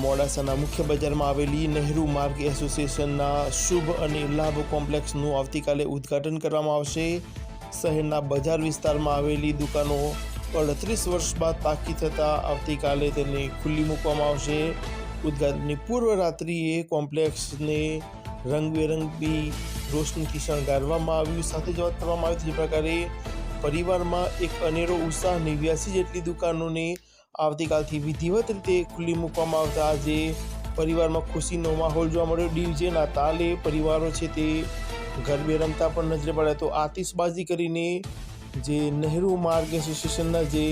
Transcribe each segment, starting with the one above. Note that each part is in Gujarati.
મોડાસાના મુખ્ય બજારમાં આવેલી નહેરુ માર્ગ એસોસિએશનના શુભ અને લાભ કોમ્પ્લેક્સનું આવતીકાલે ઉદ્ઘાટન કરવામાં આવશે. શહેરના બજાર વિસ્તારમાં આવેલી દુકાનો અડત્રીસ વર્ષ બાદ તાકી થતાં આવતીકાલે તેને ખુલ્લી મૂકવામાં આવશે. ઉદ્ઘાટનની પૂર્વ રાત્રિએ કોમ્પ્લેક્સને રંગબેરંગી રોશનીથી શણગારવામાં આવ્યું. સાથે જ વાત કરવામાં આવી જે પ્રકારે પરિવારમાં એક અનેરો ઉત્સાહ નેવ્યાસી જેટલી દુકાનોને આવતીકાલથી વિધિવત રીતે ખુલ્લી મૂકવામાં આવતા આજે પરિવારમાં ખુશીનો માહોલ જોવા મળ્યો. ડીજેના તાલે પરિવારો છે તે ગરબે રમતા પણ નજરે પડ્યા તો આતિશબાજી કરીને જે નહેરુ માર્ગ એસોસિએશનના જે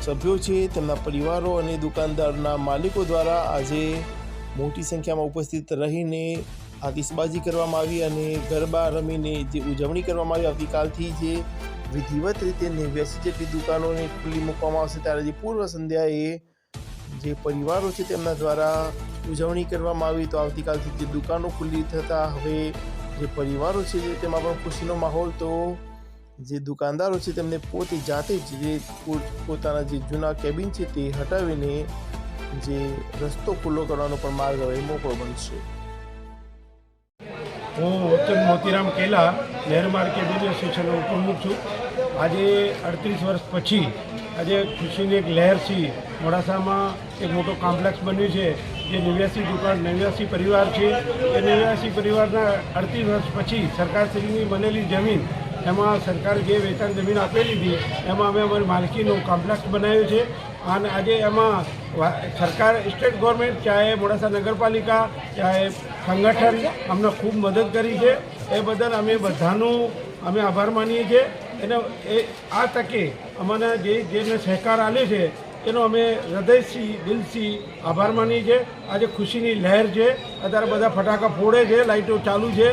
સભ્યો છે તેમના પરિવારો અને દુકાનદારના માલિકો દ્વારા આજે મોટી સંખ્યામાં ઉપસ્થિત રહીને આતિશબાજી કરવામાં આવી અને ગરબા રમીને જે ઉજવણી કરવામાં આવી. આવતીકાલથી જે વિધિવત રીતે નેવ્યાસી જેટલી દુકાનોને ખુલ્લી મૂકવામાં આવશે ત્યારે જે પૂર્વ સંધ્યાએ જે પરિવારો છે તેમના દ્વારા ઉજવણી કરવામાં આવી તો આવતીકાલથી જે દુકાનો ખુલ્લી થતાં હવે જે પરિવારો છે તેમાં પણ ખુશીનો માહોલ તો જે દુકાનદારો છે તેમને પોતે જાતે જ જે પોતાના જે જૂના કેબિન છે તે હટાવીને જે રસ્તો ખુલ્લો કરવાનો પણ માર્ગ હવે મોકળો બનશે. હું ઉત્તમ મોતીરામ કેલા નહેર માર્કેટ એસોસિએશનનો પ્રમુખ છું. આજે અડત્રીસ વર્ષ પછી આજે ખુશીની એક લહેર છે. મોડાસામાં એક મોટો કોમ્પ્લેક્સ બન્યું છે, જે નેવ્યાસી દુકાન, નેવ્યાસી પરિવાર છે. એ નેવ્યાસી પરિવારના અડત્રીસ વર્ષ પછી સરકારશ્રીની બનેલી જમીન, એમાં સરકાર જે વેચાણ જમીન આપેલી હતી, એમાં અમે અમારી માલકીનું કોમ્પ્લેક્સ બનાવ્યું છે. અને આજે એમાં સરકાર, સ્ટેટ ગવર્મેન્ટ, ચાહે મોડાસા નગરપાલિકા, ચાહે સંગઠન, અમને ખૂબ મદદ કરી છે. એ બદલ અમે બધાનું અમે આભાર માનીએ છીએ. એને એ, આ તકે અમને જે, જેને સહકાર આપ્યો છે, એનો અમે હૃદયથી, દિલથી આભાર માનીએ છીએ. આજે ખુશીની લહેર છે. અત્યારે બધા ફટાકા ફોડે છે લાઇટો ચાલુ છે.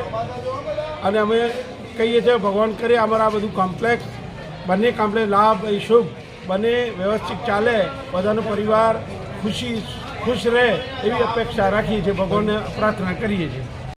અને અમે કહીએ છીએ, ભગવાન કરે, અમારા આ બધું કોમ્પ્લેક્સ બંને કોમ્પ્લેક્સ લાભ, એ શુભ. બંને, વ્યવસ્થિત ચાલે, બધાનો પરિવાર ખુશી, ખુશ રહે એવી અપેક્ષા રાખીએ છીએ, ભગવાનને પ્રાર્થના કરીએ છીએ.